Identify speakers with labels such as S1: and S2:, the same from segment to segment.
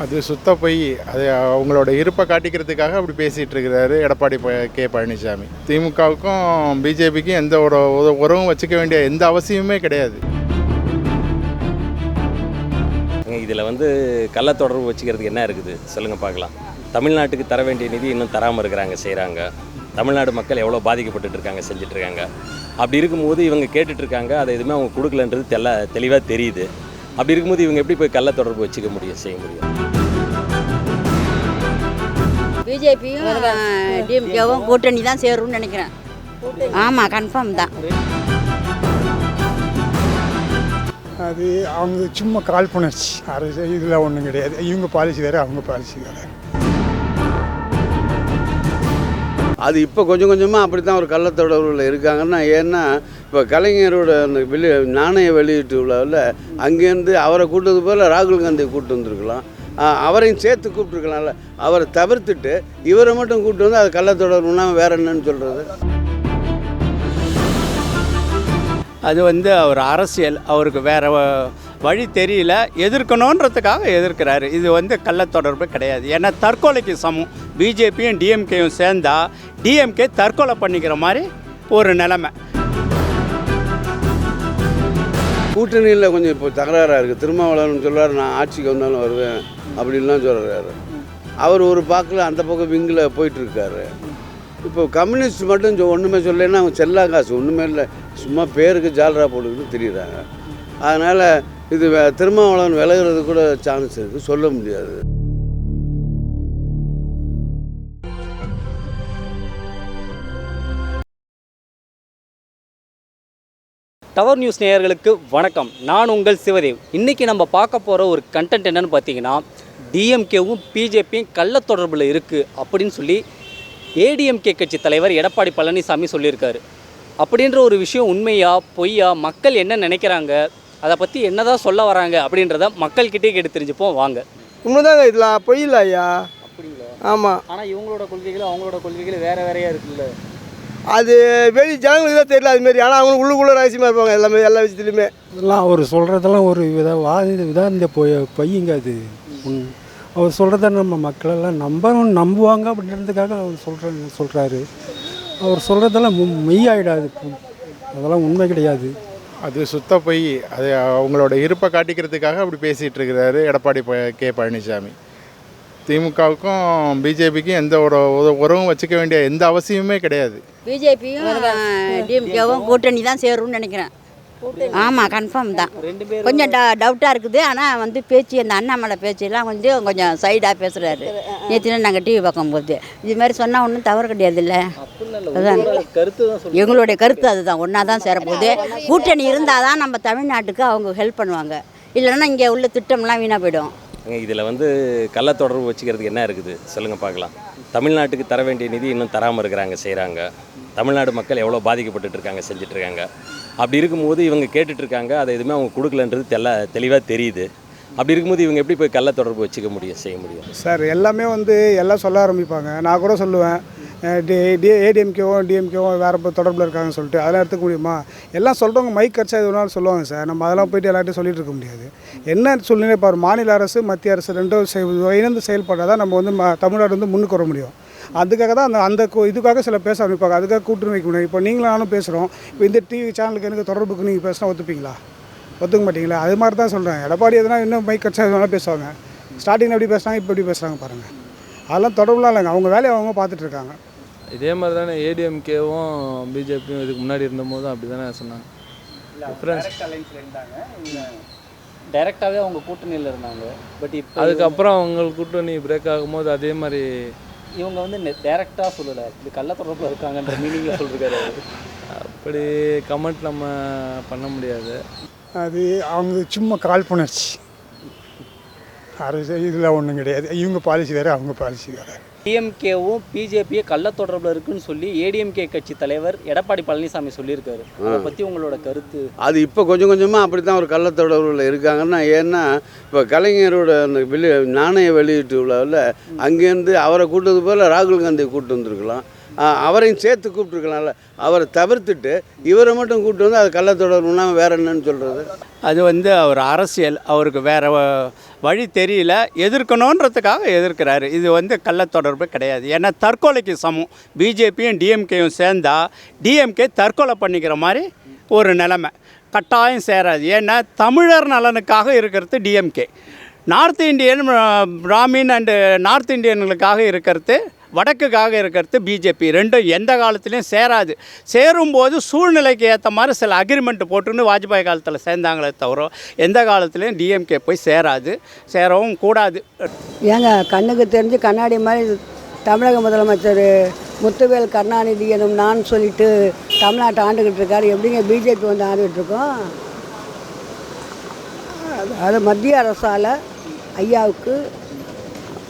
S1: அது சுத்த பொய். அது அவங்களோட இருப்பை காட்டிக்கிறதுக்காக அப்படி பேசிகிட்டு இருக்கிறாரு எடப்பாடி ப- கே. பழனிசாமி திமுகவுக்கும் பிஜேபிக்கும் எந்த ஒரு உத- உறவும் வச்சுக்க வேண்டிய எந்த அவசியமே கிடையாது.
S2: இதில் வந்து கள்ள தொடர்பு வச்சுக்கிறதுக்கு என்ன இருக்குது? சொல்லுங்கள் பார்க்கலாம். தமிழ்நாட்டுக்கு தர வேண்டிய நிதி இன்னும் தராமல் இருக்கிறாங்க செய்கிறாங்க தமிழ்நாடு மக்கள் எவ்வளோ பாதிக்கப்பட்டு இருக்காங்க செஞ்சுட்டு இருக்காங்க. அப்படி இருக்கும்போது இவங்க கேட்டுட்டு இருக்காங்க அதை எதுவுமே அவங்க கொடுக்கலன்றது தெல்ல தெளிவாக தெரியுது. அப்படி இருக்கும்போது இவங்க எப்படி போய் கள்ள தொடர்பு வச்சுக்க முடியும் செய்ய முடியும்?
S3: பிஜேபியும் டிஎம்கேவும் கூட்டணி தான் சேரும்னு நினைக்கிறேன். ஆமாம் கன்ஃபார்ம் தான்.
S4: அது அவங்க சும்மா காழ்ப்புணர்ச்சி அரசு இதில் ஒன்றும் கிடையாது. இவங்க பாலிசி வேறு அவங்க பாலிசி வேறு.
S5: அது இப்போ கொஞ்சம் கொஞ்சமாக அப்படி தான் ஒரு கள்ளத்தொடர்பில் இருக்காங்கன்னா ஏன்னா இப்போ கலைஞரோட அந்த வெளி நாணய வெளியீட்டு விழாவில் அங்கேருந்து அவரை கூட்டது போல் ராகுல் காந்தியை கூப்பிட்டு வந்திருக்கலாம். அவரையும் சேர்த்து கூப்பிட்டுருக்கலாம்ல. அவரை தவிர்த்துட்டு இவரை மட்டும் கூப்பிட்டு வந்து அது கள்ளத்தொடர்புனா வேற என்னன்னு சொல்கிறது
S6: அது வந்து அவர் அரசியல் அவருக்கு வேற வழி தெரியல. எதிர்க்கணுன்றதுக்காக எதிர்க்கிறாரு. இது வந்து கள்ள தொடர்பு கிடையாது. ஏன்னா தற்கொலைக்கு சமம். பிஜேபியும் டிஎம்கேயும் சேர்ந்தா டிஎம்கே தற்கொலை பண்ணிக்கிற மாதிரி ஒரு நிலைமை.
S5: கூட்டணியில் கொஞ்சம் இப்போ தகராறாக இருக்குது திருமாவளவன் சொல்றாரு நான் ஆட்சிக்கு வந்தாலும் வருவேன். அப்படின்லாம் சொல்கிறாரு அவர் ஒரு பாக்கில் அந்த பக்கம் விங்கில் போயிட்டுருக்காரு. இப்போ கம்யூனிஸ்ட் மட்டும் ஒன்றுமே சொல்லலைன்னா அவங்க செல்லா காசு ஒன்றுமே இல்லை. சும்மா பேருக்கு ஜாலரா போட்டுக்கிட்டு தெரியுறாங்க. அதனால் இது திருமாவளவன் விலகிறது கூட சான்ஸ் இருக்குது சொல்ல முடியாது.
S7: டவர் நியூஸ் நேயர்களுக்கு வணக்கம். நான் உங்கள் சிவதேவ். இன்றைக்கி நம்ம பார்க்க போகிற ஒரு கண்டென்ட் என்னன்னு பார்த்தீங்கன்னா டிஎம்கேவும் பிஜேபியும் கள்ள தொடர்பில் இருக்குது அப்படின்னு சொல்லி ஏடிஎம்கே கட்சி தலைவர் எடப்பாடி பழனிசாமி சொல்லியிருக்காரு. அப்படின்ற ஒரு விஷயம் உண்மையா பொய்யா மக்கள் என்ன நினைக்கிறாங்க அதை பற்றி என்னதான் சொல்ல வராங்க அப்படின்றத மக்கள்கிட்டே கேட்டு தெரிஞ்சுப்போம் வாங்க.
S8: உண்மைதாங்க இதெல்லாம் பொய் இல்லை ஐயா.
S7: அப்படிங்களா?
S8: ஆமாம்
S7: ஆனால் இவங்களோட கொள்கைகள் அவங்களோட கொள்கைகள் வேறு வேறையாக இருக்குல்ல.
S8: அது வெளி ஜனங்களுக்கு தான் தெரியல அதுமாரி ஆனால் அவங்க உள்ளுக்குள்ளே ரகசியமாக இருப்பாங்க எல்லாமே எல்லா விஷயத்துலையுமே.
S4: இதெல்லாம் அவர் சொல்கிறதெல்லாம் ஒரு வித வாதி இதாக இந்த பொய் பொய்யுங்க அது. அவர் சொல்கிறத நம்ம மக்களெல்லாம் நம்பணும் நம்புவாங்க அப்படின்றதுக்காக அவர் சொல்கிற சொல்கிறாரு அவர் சொல்கிறதெல்லாம் மெய்யாயிடாது. அதெல்லாம் உண்மை கிடையாது.
S1: அது சுத்த பொய். அது அவங்களோட இருப்பை காட்டிக்கிறதுக்காக அப்படி பேசிகிட்டு இருக்கிறாரு எடப்பாடி ப- கே. பழனிசாமி. திமுகவுக்கும் பிஜேபிக்கும் எந்த ஒரு உத- உறவும் வச்சுக்க வேண்டிய எந்த அவசியமே கிடையாது.
S3: பிஜேபியும் டிஎம்கேவும் கூட்டணி தான் சேரும்னு நினைக்கிறேன். ஆமாம் கன்ஃபார்ம் தான். கொஞ்சம் ட டவுட்டாக இருக்குது. ஆனால் வந்து பேச்சு அந்த அண்ணாமலை பேச்செல்லாம் கொஞ்சம் கொஞ்சம் சைடாக பேசுகிறாரு நேற்று நாங்கள் டிவி பார்க்கும்போது. இது மாதிரி சொன்னால் ஒன்றும் தவறு கிடையாது இல்லை.
S7: அப்படிலாம் இல்லை.
S3: அதான்.
S7: உங்களோட கருத்து தான் சொல்லுங்கள்
S3: எங்களுடைய கருத்து அதுதான். ஒன்றா தான் சேரப்போகுது. கூட்டணி இருந்தால் தான் நம்ம தமிழ்நாட்டுக்கு அவங்க ஹெல்ப் பண்ணுவாங்க. இல்லைன்னா இங்கே உள்ள திட்டம்லாம் வீணாக போயிடும்.
S2: இதில் வந்து கள்ள தொடர்பு வச்சுக்கிறதுக்கு என்ன இருக்குது? சொல்லுங்கள் பார்க்கலாம். தமிழ்நாட்டுக்கு தர வேண்டிய நிதி இன்னும் தராமல் இருக்கிறாங்க செய்கிறாங்க தமிழ்நாடு மக்கள் எவ்வளோ பாதிக்கப்பட்டு இருக்காங்க செஞ்சிட்ருக்காங்க அப்படி இருக்கும்போது இவங்க கேட்டுட்ருக்காங்க அதை எதுவுமே அவங்க கொடுக்கலன்றது தெல்ல தெளிவாக தெரியுது. அப்படி இருக்கும்போது இவங்க எப்படி போய் கள்ள தொடர்பு வச்சுக்க முடியும் செய்ய முடியும்?
S4: சார் எல்லாமே வந்து எல்லாம் சொல்ல ஆரம்பிப்பாங்க. நான் கூட சொல்லுவேன். ஏடிஎம்கேவும் டிஎம்கேவும் வேறு தொடர்பில் இருக்காங்கன்னு சொல்லிட்டு அதெல்லாம் எடுத்துக்க முடியுமா? எல்லாம் சொல்கிறவங்க மைக் கட்சா எது வேணாலும் சொல்லுவாங்க சார் நம்ம அதெல்லாம் போயிட்டு எல்லார்ட்டையும் சொல்லிட்டு இருக்க முடியாது. என்ன சூழ்நிலை? இப்போ மாநில அரசு மத்திய அரசு ரெண்டும் செய் இணைந்து செயல்பட்டால் தான் நம்ம வந்து ம- தமிழ்நாடு வந்து முன்னுக்கு வர முடியும். அதுக்காக தான் அந்த அந்த கு- இதுக்காக சில பேச ஆரம்பிப்பாங்க. அதுக்காக கூட்டணி வைக்க முடியும். இப்போ நீங்களும் நானும் பேசுகிறோம் இப்போ இந்த டிவி சேனலுக்கு எனக்கு தொடர்புக்கு நீங்கள் பேசினா ஒத்துப்பீங்களா? ஒத்துக்க மாட்டீங்களா? அது மாதிரி தான் சொல்கிறேன் எடப்பாடி எதுனா இன்னும் மைக் கட்சா எதுனாலும் பேசுவாங்க. ஸ்டார்டிங்கில் எப்படி பேசுகிறாங்க இப்போ எப்படி பேசுகிறாங்க பாருங்கள் அதெல்லாம் தொடர்புலாம் இல்லைங்க. அவங்க வேலையை அவங்க பார்த்துட்டு இருக்காங்க.
S9: இதே மாதிரி தானே ஏடிஎம்கேவும் பிஜேபியும் இதுக்கு முன்னாடி இருந்தபோதும் அப்படி தானே சொன்னாங்க.
S7: டைரெக்டாகவே அவங்க கூட்டணியில் இருந்தாங்க. பட் இப்போ
S9: அதுக்கப்புறம் அவங்க கூட்டணி பிரேக் ஆகும்போது அதே மாதிரி
S7: இவங்க வந்து டைரெக்டாக சொல்லலை. இது கள்ள தொடர்பில் இருக்காங்கன்ற மீனிங்கில் சொல்லிருக்காரு.
S9: அப்படி கமெண்ட் நம்ம பண்ண முடியாது.
S4: அது அவங்க சும்மா காழ்ப்புணர்ச்சி அரசு இதில் ஒன்றும் கிடையாது. இவங்க பாலிசி வேறு அவங்க பாலிசி வேறு.
S7: டிஎம்கேவும் பிஜேபியும் கள்ள தொடர்பில் இருக்குன்னு சொல்லி ஏடிஎம்கே கட்சி தலைவர் எடப்பாடி பழனிசாமி சொல்லியிருக்காரு. அதை பற்றி உங்களோட கருத்து?
S5: அது இப்போ கொஞ்சம் கொஞ்சமாக அப்படி தான் ஒரு கள்ளத்தொடர்பில் இருக்காங்கன்னா ஏன்னா இப்போ கலைஞரோட அந்த வெளி நாணய வெளியீட்டு விழாவில் அங்கேருந்து அவரை கூட்டது போல் ராகுல் காந்தியை கூப்பிட்டு வந்திருக்கலாம். அவரையும் சேர்த்து கூப்பிட்ருக்கலாம்ல அவரை தவிர்த்துட்டு இவரை மட்டும் கூப்பிட்டு வந்து அது கள்ளத்தொடர்புனா வேற என்னன்னு சொல்கிறது
S6: அது வந்து அவர் அரசியல் அவருக்கு வேற வழி தெரியல. எதிர்க்கணுன்றதுக்காக எதிர்க்கிறாரு. இது வந்து கள்ள தொடர்பு கிடையாது. ஏன்னா தற்கொலைக்கு சமம். பிஜேபியும் டிஎம்கேயும் சேர்ந்தால் டிஎம்கே தற்கொலை பண்ணிக்கிற மாதிரி ஒரு நிலைமை. கட்டாயம் சேராது. ஏன்னா தமிழர் நலனுக்காக இருக்கிறது DMK. North Indian Brahmin and north இந்தியன்களுக்காக இருக்கிறது வடக்குக்காக இருக்கிறது பிஜேபி ரெண்டும் எந்த காலத்துலேயும் சேராது. சேரும்போது சூழ்நிலைக்கு ஏற்ற மாதிரி சில அக்ரிமெண்ட் போட்டுன்னு வாஜ்பாய் காலத்தில் சேர்ந்தாங்களே தவிர எந்த காலத்துலேயும் டிஎம்கே போய் சேராது. சேரவும் கூடாது.
S10: ஏங்க கண்ணுக்கு தெரிஞ்சு கண்ணாடி மாதிரி தமிழக முதலமைச்சர் முத்துவேல் கருணாநிதி எனும் நான் சொல்லிட்டு தமிழ்நாட்டை ஆண்டுகிட்டு இருக்காரு. எப்படிங்க பிஜேபி வந்து ஆண்டுகிட்டு இருக்கோம் அது- அது மத்திய அரசால் ஐயாவுக்கு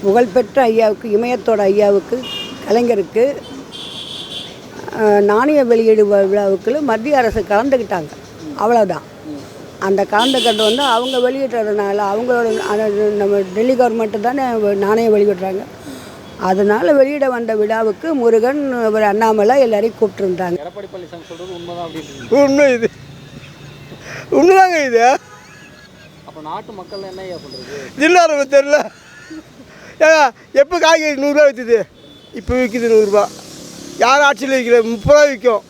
S10: புகழ்பெற்ற ஐயாவுக்கு இமயத்தோட ஐயாவுக்கு கலைஞருக்கு நாணய வெளியீடு வி- விழாவுக்கு மத்திய அரசு கலந்துக்கிட்டாங்க அவ்வளோதான் அந்த கலந்துக்கிட்டு வந்து அவங்க வெளியிட்டதுனால அவங்களோட அது நம்ம டெல்லி கவர்மெண்ட்டு தானே நாணயம் வெளியிடுறாங்க. அதனால் வெளியிட வந்த விழாவுக்கு முருகன் ஒரு அண்ணாமலை எல்லாரையும் கூப்பிட்டுருந்தாங்க.
S8: உண்மை இது. உண்மைதாங்க இது.
S7: அப்போ நாட்டு மக்கள் என்ன ஐயா
S8: எப்போ காய்கறி நூறுரூவா விற்றுது இப்போ விற்கிது நூறுரூவா யார் ஆட்சியில் விற்கிற முப்பது ரூபா விற்கும்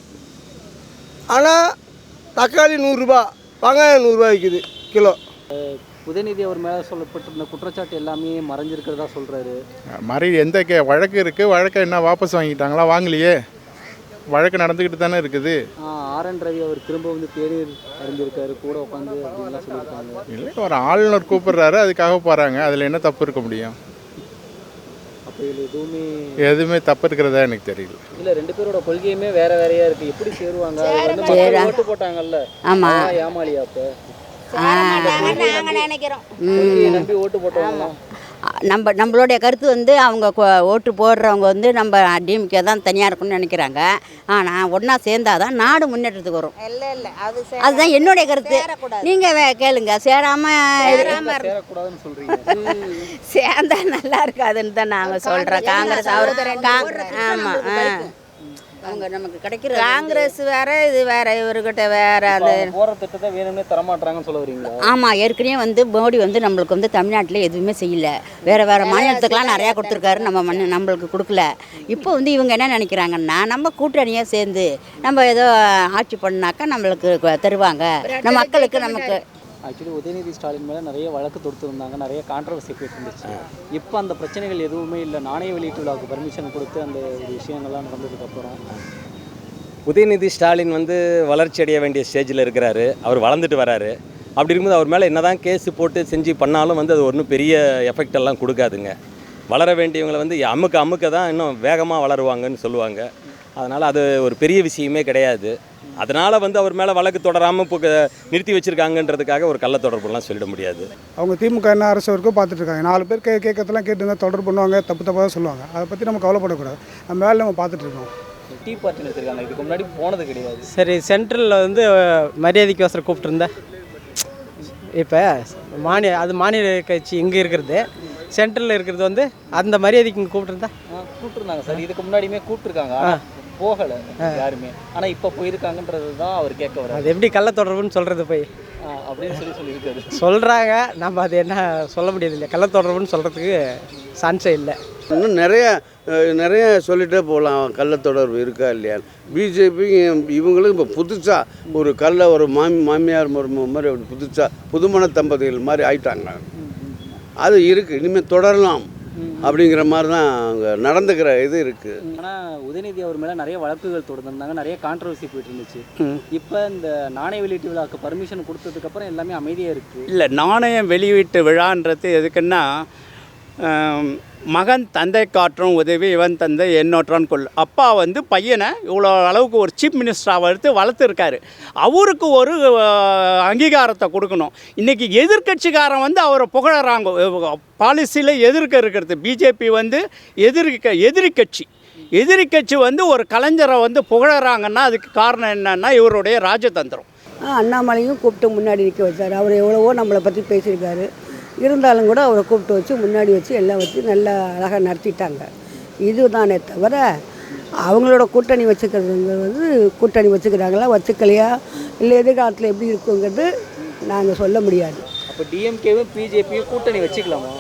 S8: ஆனால் தக்காளி நூறுரூபா வெங்காயம் நூறுரூவா விற்கிது கிலோ.
S7: உதயநிதி அவர் மேலே சொல்லப்பட்டிருந்த குற்றச்சாட்டு எல்லாமே மறைஞ்சிருக்கிறதா சொல்றாரு.
S1: மாதிரி எந்த கே வழக்கு இருக்குது வழக்கை என்ன வாபஸ் வாங்கிட்டாங்களா? வாங்கலையே. வழக்கு நடந்துக்கிட்டு தானே இருக்குது.
S7: ஆர் என் ரவி அவர் திரும்ப வந்து தேநீர் அறிந்திருக்காரு கூட உட்காந்து அப்படின்லாம் சொல்லியிருக்காங்க.
S1: இல்லை ஒரு ஆளுநர் கூப்பிடுறாரு அதுக்காக போகிறாங்க அதில் என்ன தப்பு இருக்க முடியும்?
S7: இதில் எதுவுமே
S1: எதுவுமே தப்பு இருக்கிறதா எனக்கு தெரியல.
S7: இல்லை ரெண்டு பேரோட கொள்கையுமே வேற வேறையா இருக்கு. எப்படி சேருவாங்க? வந்து மக்கள் ஓட்டு போட்டாங்கல்ல.
S3: ஆமா.
S7: ஏமாளியா அப்ப.
S3: நாங்கள் நினைக்கிறோம்.
S7: நம்பி ஓட்டு போட்டவங்க
S3: நம்ம நம்மளுடைய கருத்து வந்து அவங்க கொ- ஓட்டு போடுறவங்க வந்து நம்ம டிஎம்கே தான் தனியாக இருக்கணும்னு நினைக்கிறாங்க. ஆனால் ஒன்றா சேர்ந்தாதான் நாடு முன்னேற்றத்துக்கு வரும்.
S11: இல்லை இல்லை. அது
S3: அதுதான் என்னுடைய கருத்து. நீங்கள் கேளுங்க. சேராமல்
S7: சேரக்கூடாதுன்னு சொல்றீங்க.
S11: சேர்ந்தா நல்லா இருக்காதுன்னு தான் நாங்கள் சொல்கிறோம் காங்கிரஸ் அவர் ஆமாம் ஆ.
S3: அவங்க நமக்கு கிடைக்கிற
S11: காங்கிரஸ் வேற இது வேற இவர்கிட்ட வேற அது
S7: அவங்க போற திட்டத்தை வேணும்னே தரமாட்டாங்கன்னு சொல்ல வரீங்களா?
S3: ஆமாம் ஏற்கனவே வந்து மோடி வந்து நம்மளுக்கு வந்து தமிழ்நாட்டில் எதுவுமே செய்யல. வேறு வேறு மாநிலத்துக்கெலாம் நிறையா கொடுத்துருக்காரு நம்ம மண் நம்மளுக்கு கொடுக்கல. இப்போ வந்து இவங்க என்ன நினைக்கிறாங்கன்னா நம்ம கூட்டணியாக சேர்ந்து நம்ம ஏதோ ஆட்சி பண்ணாக்கா நம்மளுக்கு தருவாங்க. நம்ம மக்களுக்கு நமக்கு
S7: ஆக்சுவலி உதயநிதி ஸ்டாலின் மேலே நிறைய வழக்கு தொடுத்துருந்தாங்க நிறைய கான்ட்ரவர்சி போயிட்டு இருந்துச்சு இப்போ அந்த பிரச்சனைகள் எதுவுமே இல்லை. நாணய வெளியீட்டு விழாவுக்கு பர்மிஷன் கொடுத்து அந்த ஒரு விஷயங்கள்லாம் நடந்ததுக்கப்புறம்
S2: உதயநிதி ஸ்டாலின் வந்து வளர்ச்சி அடைய வேண்டிய ஸ்டேஜில் இருக்கிறாரு. அவர் வளர்ந்துட்டு வராரு. அப்படி இருக்கும்போது அவர் மேலே என்னதான் கேஸ் போட்டு செஞ்சு பண்ணாலும் வந்து அது ஒன்றும் பெரிய எஃபெக்ட் எல்லாம் கொடுக்காதுங்க. வளர வேண்டியவங்களை வந்து அமுக்க அமுக்க தான் இன்னும் வேகமாக வளருவாங்கன்னு சொல்லுவாங்க. அதனால் அது ஒரு பெரிய விஷயமே கிடையாது. அதனால் வந்து அவர் மேலே வழக்கு தொடராமல் இப்போ நிறுத்தி வச்சுருக்காங்கன்றதுக்காக ஒரு கள்ள தொடர்புலாம் சொல்லிட முடியாது.
S4: அவங்க திமுக என்ன அரசு வரைக்கும் பார்த்துட்டு இருக்காங்க நாலு பேர் கே கேட்கறதெல்லாம் கேட்டு இருந்தால் தொடர்பு பண்ணுவாங்க தப்பு தப்பாக தான் சொல்லுவாங்க. அதை பற்றி நம்ம கவலைப்படக்கூடாது. நம்ம வேலை நம்ம பார்த்துட்டு இருக்கோம்
S7: டீ பார்ட்டி எடுத்திருக்காங்க இதுக்கு முன்னாடி போனது கிடையாது.
S12: சரி சென்ட்ரலில் வந்து மரியாதைக்கோசரம் கூப்பிட்டுருந்தேன் இப்போ மாநில அது மாநில கட்சி இங்கே இருக்கிறது. சென்ட்ரலில் இருக்கிறது வந்து அந்த மரியாதைக்கு இங்கே கூப்பிட்டுருந்தா?
S7: கூப்பிட்டுருந்தாங்க சார். இதுக்கு முன்னாடியுமே கூப்பிட்டுருக்காங்க. போகலை யாருமே. ஆனால் இப்போ போயிருக்காங்கன்றது தான் அவர் கேட்க வர்றாரு.
S12: அது எப்படி கள்ள தொடர்புன்னு சொல்கிறது போய்
S7: அப்படின்னு சொல்லி சொல்லியிருக்காரு.
S12: சொல்கிறாங்க நம்ம அது என்ன சொல்ல முடியாது இல்லையா கள்ள தொடர்புன்னு சொல்கிறதுக்கு சான்ஸே இல்லை.
S5: இன்னும் நிறைய நிறைய சொல்லிட்டே போகலாம். கள்ள தொடர்பு இருக்கா இல்லையா? பிஜேபி இவங்களும் இப்போ புதுசாக ஒரு கள்ள ஒரு மாமி மாமியார் மரும மாதிரி புதுசாக புதுமண தம்பதிகள் மாதிரி ஆயிட்டாங்க. அது இருக்குது இனிமேல் தொடரலாம். அப்படிங்கிற மாதிரி தான் அங்கே நடந்துக்கிற இது இருக்குது
S7: ஆனால் உதயநிதி அவர் மேலே நிறைய வழக்குகள் தொடர்ந்துருந்தாங்க நிறைய கான்ட்ரவர்சி போயிட்டு இருந்துச்சு இப்போ இந்த நாணய வெளியீட்டு விழாக்கு பர்மிஷன் கொடுத்ததுக்கப்புறம் எல்லாமே அமைதியாக இருக்குது
S6: இல்லை நாணயம் வெளியீட்டு விழான்றது எதுக்குன்னா மகன் தந்தை காற்றும் உதவி இவன் தந்தை என்னோற்றான் கொள். அப்பா வந்து பையனை இவ்வளோ அளவுக்கு ஒரு சீஃப் மினிஸ்டராக எடுத்து வளர்த்துருக்காரு. அவருக்கு ஒரு அங்கீகாரத்தை கொடுக்கணும். இன்றைக்கி எதிர்க்கட்சிக்காரன் வந்து அவரை புகழறாங்க. பாலிசியில் எதிர்க்க இருக்கிறது. பிஜேபி வந்து எதிர்க்க எதிரி கட்சி எதிரி கட்சி வந்து ஒரு கலைஞரை வந்து புகழறாங்கன்னா அதுக்கு காரணம் என்னன்னா இவருடைய ராஜதந்திரம்.
S10: அண்ணாமலையும் கூப்பிட்டு முன்னாடி நிற்க வச்சார். அவர் எவ்வளவோ நம்மளை பற்றி பேசியிருக்காரு. இருந்தாலும் கூட அவரை கூப்பிட்டு வச்சு முன்னாடி வச்சு எல்லாம் வச்சு நல்லா அழகாக நடத்திட்டாங்க. இதுதானே தவிர அவங்களோட கூட்டணி வச்சுக்கிறது வந்து கூட்டணி வச்சுக்கிறாங்களா வச்சுக்கலையா இல்லை எதிர்காலத்தில் எப்படி இருக்குங்கிறது நாங்கள் சொல்ல முடியாது.
S7: அப்போ டிஎம்கேவும் பிஜேபியும் கூட்டணி வச்சுக்கலாமா?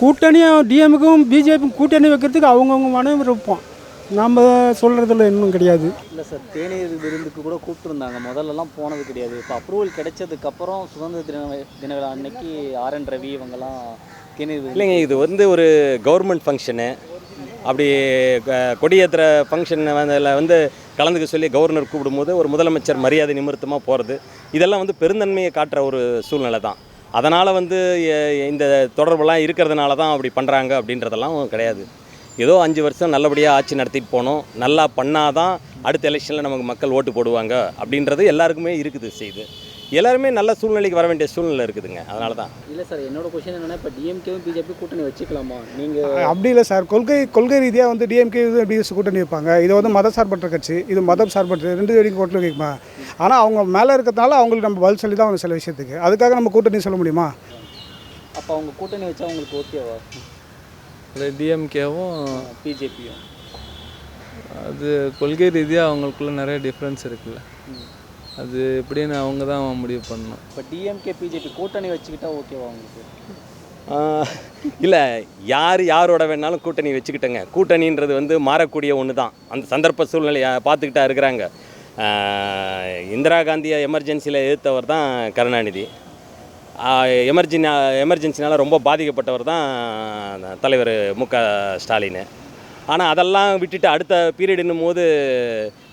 S12: கூட்டணியும் டிஎம்க்கும் பிஜேபியும் கூட்டணி வைக்கிறதுக்கு அவங்கவுங்க மன விருப்பம். நம்ம சொல்கிறதுல இன்னும் கிடையாது.
S7: இல்லை சார் தேநீர் விருந்துக்கு கூட கூப்பிட்டுருந்தாங்க. முதல்லலாம் போனது கிடையாது. இப்போ அப்ரூவல் கிடைச்சதுக்கப்புறம் சுதந்திர தின தின விழா அன்னைக்கு ஆர் என் ரவி இவங்கெல்லாம் தேநீர்
S2: இல்லைங்க இது வந்து ஒரு கவர்மெண்ட் ஃபங்க்ஷனு அப்படி க- கொடியேற்றுற ஃபங்க்ஷன் அதில் வந்து கலந்துக்க சொல்லி கவர்னர் கூப்பிடும்போது ஒரு முதலமைச்சர் மரியாதை நிமித்தமாக போகிறது இதெல்லாம் வந்து பெருந்தன்மையை காட்டுற ஒரு சூழ்நிலை தான். அதனால் வந்து இந்த தொடர்பெல்லாம் இருக்கிறதுனால தான் அப்படி பண்ணுறாங்க அப்படின்றதெல்லாம் கிடையாது. ஏதோ அஞ்சு வருஷம் நல்லபடியாக ஆட்சி நடத்திட்டு போனோம். நல்லா பண்ணாதான் அடுத்த எலெக்ஷனில் நமக்கு மக்கள் ஓட்டு போடுவாங்க அப்படின்றது எல்லாருக்குமே இருக்குது செய்து. எல்லாருமே நல்ல சூழ்நிலைக்கு வர வேண்டிய சூழ்நிலை இருக்குதுங்க. அதனால தான்
S7: இல்லை சார் என்னோட கொஷின் என்னன்னா இப்போ டிஎம்கேவும் பிஜேபி கூட்டணி வச்சுக்கலாமா? நீங்கள்
S4: அப்படி இல்லை சார். கொள்கை கொள்கை ரீதியாக வந்து டிஎம்கே இது பிஎஸ் கூட்டணி வைப்பாங்க. இது வந்து மத சார்பற்ற கட்சி இது மதம் சார்பற்ற ரெண்டு வரைக்கும் கூட்டணி வைக்குமா ஆனால் அவங்க மேலே இருக்கிறதுனால அவங்களுக்கு நம்ம பதில் சொல்லி தான் அவங்க சில விஷயத்துக்கு. அதுக்காக நம்ம கூட்டணி சொல்ல முடியுமா?
S7: அப்போ அவங்க கூட்டணி வச்சா உங்களுக்கு ஓகேவா
S9: டிஎம்கேவும்
S7: பிஜேபியும்
S9: அது கொள்கை ரீதியாக அவங்களுக்குள்ள நிறைய டிஃப்ரென்ஸ் இருக்குல்ல. அது எப்படின்னு அவங்க தான் முடிவு பண்ணணும்.
S7: இப்போ டிஎம்கே பிஜேபி கூட்டணி வச்சுக்கிட்டா ஓகேவா உங்களுக்கு?
S2: இல்லை யார் யாரோட வேணாலும் கூட்டணி வச்சுக்கிட்டங்க. கூட்டணின்றது வந்து மாறக்கூடிய ஒன்று தான் அந்த சந்தர்ப்ப சூழ்நிலையை பார்த்துக்கிட்டா இருக்கிறாங்க. இந்திரா காந்தியை எமர்ஜென்சியில் எதிர்த்தவர் தான் கருணாநிதி. எமர்ஜென் எமர்ஜென்சினால் ரொம்ப பாதிக்கப்பட்டவர் தான் தலைவர் மு க ஸ்டாலின். ஆனால் அதெல்லாம் விட்டுட்டு அடுத்த பீரியடுன்னும் போது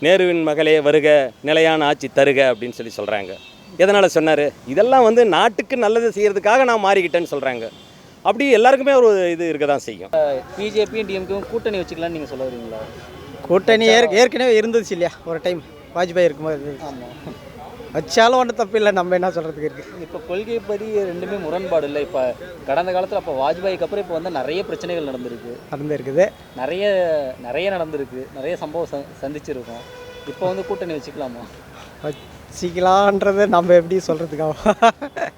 S2: நேருவின் மகளே வருக நிலையான ஆட்சி தருக அப்படின்னு சொல்லி சொல்கிறாங்க எதனால் சொன்னார்? இதெல்லாம் வந்து நாட்டுக்கு நல்லது செய்கிறதுக்காக நான் மாறிக்கிட்டேன்னு சொல்கிறாங்க அப்படி எல்லாருக்குமே ஒரு இது இருக்க தான் செய்யும்.
S7: பிஜேபியும் டிஎம்கேவும் கூட்டணி வச்சுக்கலாம்னு நீங்கள் சொல்ல வரீங்களா?
S12: கூட்டணி ஏற் ஏற்கனவே இருந்துச்சு இல்லையா ஒரு டைம் வாஜ்பாய் இருக்கும்போது.
S7: ஆமாம்
S12: வச்சாலும் ஒன்றும் தப்பு இல்லை நம்ம என்ன சொல்கிறதுக்கு இருக்குது
S7: இப்போ கொள்கைப்படி ரெண்டுமே முரண்பாடு இல்லை. இப்போ கடந்த காலத்தில் அப்போ வாஜ்பாய்க்கு அப்புறம் இப்போ வந்து நிறைய பிரச்சனைகள் நடந்திருக்கு.
S12: நடந்து இருக்குது
S7: நிறைய நிறைய நடந்திருக்கு. நிறைய சம்பவம் ச சந்திச்சிருக்கோம். இப்போ வந்து கூட்டணி வச்சுக்கலாமா?
S12: வச்சிக்கலான்றது நம்ம எப்படி சொல்கிறதுக்காக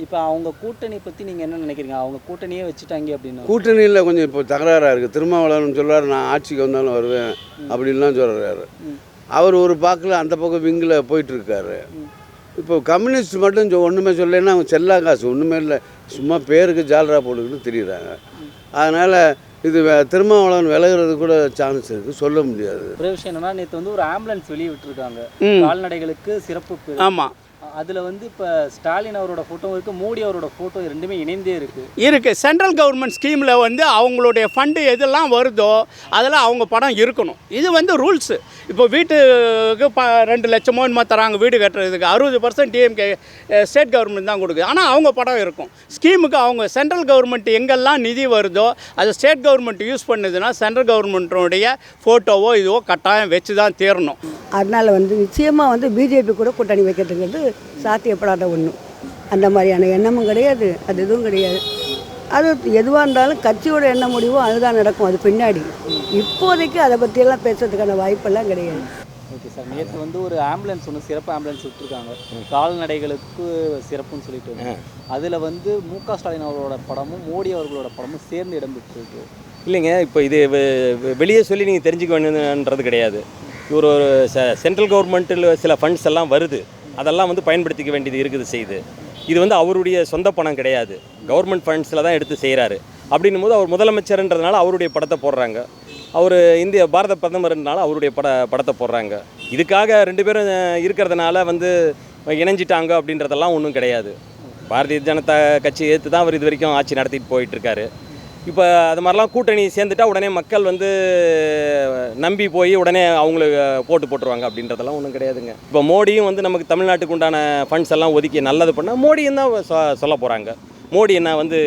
S7: இப்போ அவங்க கூட்டணி பற்றி நீங்கள் என்ன நினைக்கிறீங்க? அவங்க கூட்டணியே வச்சுட்டாங்க அப்படின்னா.
S5: கூட்டணியில் கொஞ்சம் இப்போ தகராறாக இருக்குது திருமாவளவன் சொல்றாரு நான் ஆட்சிக்கு வந்தாலும் வருவேன் அப்படின்லாம் சொல்கிறாரு அவர் ஒரு பாக்கில் அந்த பக்கம் விங்கில் போயிட்டுருக்காரு இப்போ கம்யூனிஸ்ட் மட்டும் ஒன்றுமே சொல்லலைன்னா அவங்க செல்லா காசு ஒன்றுமே இல்லை. சும்மா பேருக்கு ஜால்ரா போட்டுக்கிட்டு திரியிறாங்க. அதனால் இது திருமாவளவன் விலகுறது கூட சான்ஸ் இருக்குது சொல்ல முடியாது.
S7: ஒரே விஷயம் என்னன்னா நேற்று வந்து ஒரு ஆம்புலன்ஸ் வெளியே விட்டுருக்காங்க. கால்நடைகளுக்கு சிறப்பு
S6: ஆமாம்
S7: அதில் வந்து இப்போ ஸ்டாலின் அவரோட ஃபோட்டோவும் இருக்குது மோடி அவரோட ஃபோட்டோ ரெண்டுமே இணைந்தே இருக்குது
S6: இருக்குது சென்ட்ரல் கவர்மெண்ட் ஸ்கீமில் வந்து அவங்களுடைய ஃபண்டு எதெல்லாம் வருதோ அதெல்லாம் அவங்க படம் இருக்கணும். இது வந்து ரூல்ஸு இப்போ வீட்டுக்கு ப ரெண்டு லட்சமோ என்னமோ தராங்க வீடு கட்டுறதுக்கு அறுபது பர்சன்ட் டிஎம்கே ஸ்டேட் கவர்மெண்ட் தான் கொடுக்குது. ஆனால் அவங்க படம் இருக்கும். ஸ்கீமுக்கு அவங்க சென்ட்ரல் கவர்மெண்ட் எங்கெல்லாம் நிதி வருதோ அதை ஸ்டேட் கவர்மெண்ட் யூஸ் பண்ணுதுன்னா சென்ட்ரல் கவர்மெண்ட்டுடைய ஃபோட்டோவோ இதுவோ கட்டாயம் வச்சு தான் தீரணும்.
S10: அதனால் வந்து நிச்சயமாக வந்து பிஜேபி கூட கூட்டணி வைக்கிறதுங்கிறது சாத்தியப்படாத ஒன்று அந்த மாதிரியான எண்ணமும் கிடையாது அது எதுவும் கிடையாது. அது எதுவாக இருந்தாலும் கட்சியோட என்ன முடிவோ அதுதான் நடக்கும் அது பின்னாடி. இப்போதைக்கு அதை பற்றியெல்லாம் பேசுறதுக்கான வாய்ப்பெல்லாம் கிடையாது.
S7: ஓகே சார் நேற்று வந்து ஒரு ஆம்புலன்ஸ் ஒன்று சிறப்பு ஆம்புலன்ஸ் விட்டுருக்காங்க. கால்நடைகளுக்கு சிறப்புன்னு சொல்லிட்டு அதில் வந்து மு க ஸ்டாலின் அவர்களோட படமும் மோடி அவர்களோட படமும் சேர்ந்து இடம் பெற்றிருக்கு
S2: இல்லைங்க இப்போ இது வெளியே சொல்லி நீங்கள் தெரிஞ்சுக்க வேணுன்றது கிடையாது. ஒரு சென்ட்ரல் கவர்மெண்ட்டில் சில ஃபண்ட்ஸ் எல்லாம் வருது. அதெல்லாம் வந்து பயன்படுத்திக்க வேண்டியது இருக்குது செய்து. இது வந்து அவருடைய சொந்த பணம் கிடையாது. கவர்மெண்ட் ஃபண்ட்ஸில் தான் எடுத்து செய்கிறாரு அப்படின்னும் போது அவர் முதலமைச்சர்ன்றதுனால அவருடைய படத்தை போடுறாங்க. அவர் இந்திய பாரத பிரதமர்னால அவருடைய பட படத்தை போடுறாங்க. இதுக்காக ரெண்டு பேரும் இருக்கிறதுனால வந்து இணைஞ்சிட்டாங்க அப்படின்றதெல்லாம் ஒன்றும் கிடையாது. பாரதிய ஜனதா கட்சி ஏற்று தான் அவர் இது வரைக்கும் ஆட்சி நடத்திட்டு போயிட்டுருக்காரு இப்போ அது மாதிரிலாம் கூட்டணி சேர்ந்துட்டா உடனே மக்கள் வந்து நம்பி போய் உடனே அவங்களுக்கு போட்டு போட்டுருவாங்க அப்படின்றதெல்லாம் ஒன்றும் கிடையாதுங்க. இப்போ மோடியும் வந்து நமக்கு தமிழ்நாட்டுக்கு உண்டான ஃபண்ட்ஸ் எல்லாம் ஒதுக்கி நல்லது பண்ணால் மோடியும் தான் சொ- சொல்ல போகிறாங்க மோடி என்ன வந்து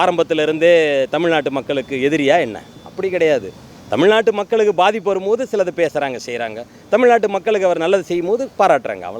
S2: ஆரம்பத்திலிருந்தே இருந்தே தமிழ்நாட்டு மக்களுக்கு எதிரியா என்ன? அப்படி கிடையாது. தமிழ்நாட்டு மக்களுக்கு பாதிப்பு வரும்போது சிலது பேசுகிறாங்க செய்கிறாங்க தமிழ்நாட்டு மக்களுக்கு அவர் நல்லது செய்யும் போது பாராட்டுறாங்க அவ்வளோ